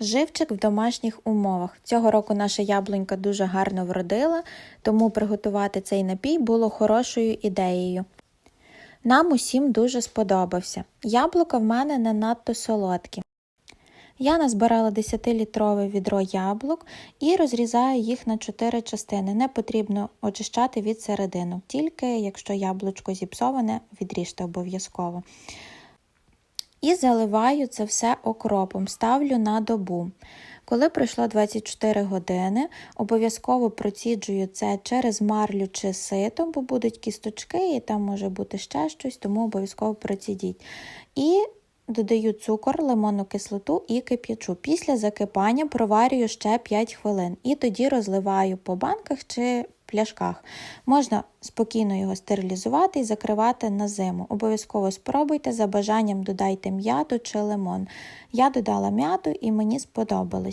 Живчик в домашніх умовах. Цього року наша яблунька дуже гарно вродила, тому приготувати цей напій було хорошою ідеєю. Нам усім дуже сподобався. Яблука в мене не надто солодкі. Я назбирала 10-літрове відро яблук і розрізаю їх на 4 частини. Не потрібно очищати від середину, тільки якщо яблучко зіпсоване, відріжте обов'язково. І заливаю це все окропом, ставлю на добу. Коли пройшло 24 години, обов'язково проціджую це через марлю чи сито, бо будуть кісточки і там може бути ще щось, тому обов'язково процідіть. І додаю цукор, лимонну кислоту і кип'ячу. Після закипання проварюю ще 5 хвилин і тоді розливаю по банках чи пляшках. Можна спокійно його стерилізувати і закривати на зиму. Обов'язково спробуйте, за бажанням додайте м'яту чи лимон. Я додала м'яту і мені сподобалось.